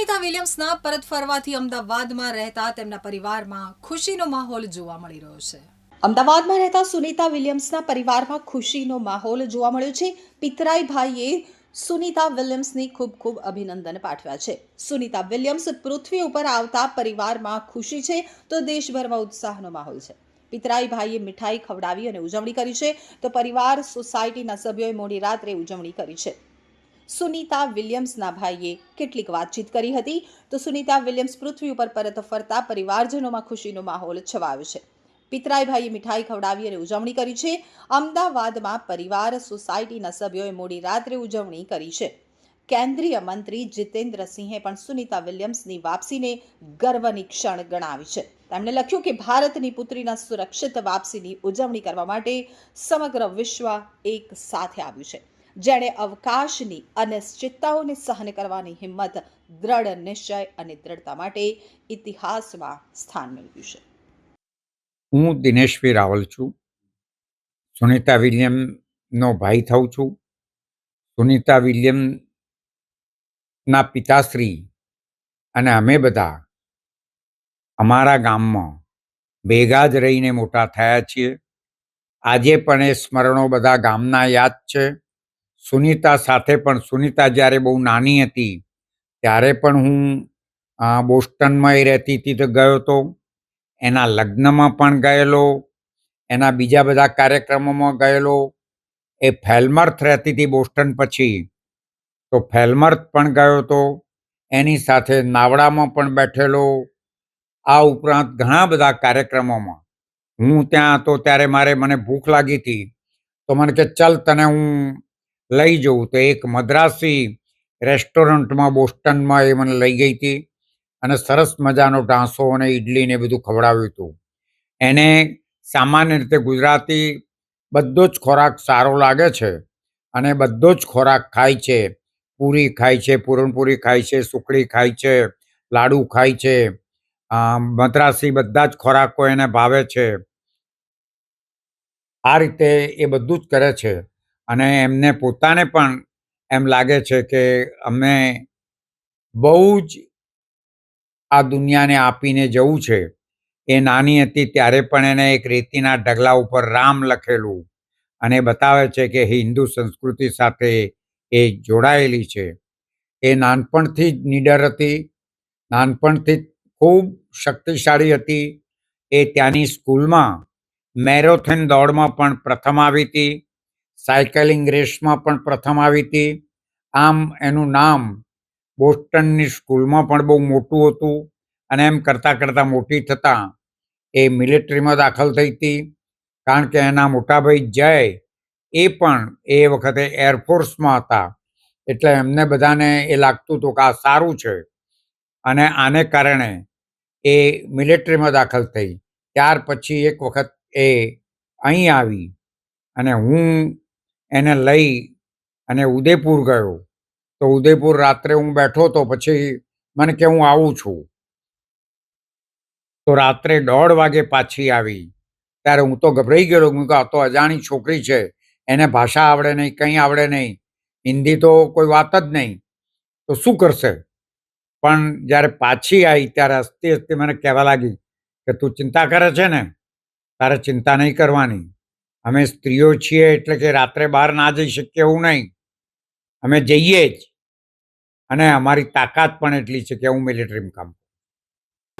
સુનિતા વિલિયમ્સના પરત ફરવાથી અમદાવાદમાં રહેતા તેમના પરિવારમાં ખુશીનો માહોલ જોવા મળી રહ્યો છે. અમદાવાદમાં રહેતા સુનિતા વિલિયમ્સના પરિવારમાં ખુશીનો માહોલ જોવા મળ્યો છે. પિતરાઈ ભાઈએ સુનિતા વિલિયમ્સની ખૂબ ખૂબ અભિનંદન પાઠવ્યા છે. સુનીતા વિલિયમ્સ પૃથ્વી ઉપર આવતા પરિવારમાં ખુશી છે તો દેશભરમાં ઉત્સાહનો માહોલ છે. પિતરાઈ ભાઈએ મીઠાઈ ખવડાવી અને ઉજવણી કરી છે તો પરિવાર સોસાયટીના સભ્યોએ મોડી રાત્રે ઉજવણી કરી છે. સુનીતા વિલિયમ્સના ભાઈએ કેટલીક વાતચીત કરી હતી. તો સુનીતા વિલિયમ્સ પૃથ્વી ઉપર પરત ફરતા પરિવારજનોમાં ખુશીનો માહોલ છવાયો છે. પિતરાઈભાઈએ મીઠાઈ ખવડાવી અને ઉજવણી કરી છે. અમદાવાદમાં પરિવાર, સોસાયટીના સભ્યોએ મોડી રાત્રે ઉજવણી કરી છે. કેન્દ્રીય મંત્રી જીતેન્દ્રસિંહે પણ સુનીતા વિલિયમ્સની વાપસીને ગર્વની ક્ષણ ગણાવી છે. તેમણે લખ્યું કે ભારતની પુત્રીના સુરક્ષિત વાપસીની ઉજવણી કરવા માટે સમગ્ર વિશ્વ એક સાથે આવ્યું છે. જેણે અવકાશની અનિશ્ચિતતાઓને સહન કરવાની હિંમત, દ્રઢ નિશ્ચય અને દ્રઢતા માટે ઇતિહાસમાં સ્થાન મેળવ્યું છે. હું દિનેશભાઈ રાવલ છું. સુનિતા વિલિયમનો ભાઈ થઉં છું. સુનિતા વિલિયમના પિતાશ્રી અને અમે બધા અમારા ગામમાં ભેગા જ રહીને મોટા થયા છીએ. આજે પણ એ સ્મરણો બધા ગામના યાદ છે. સુનિતા સાથે પણ, સુનિતા જ્યારે બહુ નાની હતી, ત્યારે પણ હું બોસ્ટનમાં એ રહેતી હતી તો ગયો હતો એના લગ્નમાં પણ ગયેલો, એના બીજા બધા કાર્યક્રમોમાં ગયેલો, એ ફેલમર્થ રહેતી હતી બોસ્ટન પછી, તો ફેલમર્થ પણ ગયો હતો એની સાથે નાવડામાં પણ બેઠેલો, આ ઉપરાંત ઘણા બધા કાર્યક્રમોમાં. હું ત્યાં હતો ત્યારે મારે મને ભૂખ લાગી હતી, તો મને કે, ચલ તને હું લઈ જવું. તો એક મદ્રાસી રેસ્ટોરન્ટમાં, બોસ્ટનમાં એ મને લઈ ગઈ હતી અને સરસ મજાનો ઢાંસો અને ઈડલી ને બધું ખવડાવ્યું હતું. એને સામાન્ય રીતે ગુજરાતી બધો જ ખોરાક સારો લાગે છે અને બધો જ ખોરાક ખાય છે. પૂરી ખાય છે, પૂરણપૂરી ખાય છે, સુખડી ખાય છે, લાડુ ખાય છે. મદ્રાસી બધા જ ખોરાકો એને ભાવે છે. આ રીતે એ બધું જ કરે છે. અને એમને પોતાને પણ એમ લાગે છે કે અમે બહુ જ આ દુનિયાને આપીને જવું છે. એ નાની હતી ત્યારે પણ એને એક રેતીના ઢગલા ઉપર રામ લખેલું અને બતાવે છે કે હિન્દુ સંસ્કૃતિ સાથે એ જોડાયેલી છે. એ નાનપણથી જ નીડર હતી, નાનપણથી ખૂબ શક્તિશાળી હતી. એ ત્યાંની સ્કૂલમાં મેરોથોન દોડમાં પણ પ્રથમ આવી હતી. સાયકલિંગ રેસમાં પણ પ્રથમ આવી હતી. આમ એનું નામ બોસ્ટનની સ્કૂલમાં પણ બહુ મોટું હતું અને એમ કરતાં કરતાં મોટી થતાં એ મિલિટરીમાં દાખલ થઈ હતી. કારણ કે એના મોટાભાઈ જય એ પણ એ વખતે એરફોર્સમાં હતા. એટલે એમને બધાને એ લાગતું હતું કે આ સારું છે. અને આને કારણે એ મિલિટરીમાં દાખલ થઈ. ત્યાર પછી એક વખત એ અહીં આવી અને હું એને લઈ અને ઉદયપુર ગયો. તો ઉદયપુર રાત્રે હું બેઠો તો પછી મને કે હું આવું છું. તો રાત્રે દોઢ વાગે પાછી આવી. ત્યારે હું તો ગભરાઈ ગયેલો હું કે આ તો અજાણી છોકરી છે. એને ભાષા આવડે નહીં, કંઈ આવડે નહીં. હિન્દી તો કોઈ વાત જ નહીં. તો શું કરશે? પણ જ્યારે પાછી આવી, ત્યારે હસતી હસતી મને કહેવા લાગી કે, તું ચિંતા કરે છે ને? તારે ચિંતા નહીં કરવાની. અમે સ્ત્રીઓ છીએ એટલે કે રાત્રે બહાર ના જઈ શકીએ એવું નહીં અમે જઈએ જ અને અમારી તાકાત પણ એટલી છે કે હું મિલિટરીમાં કામ.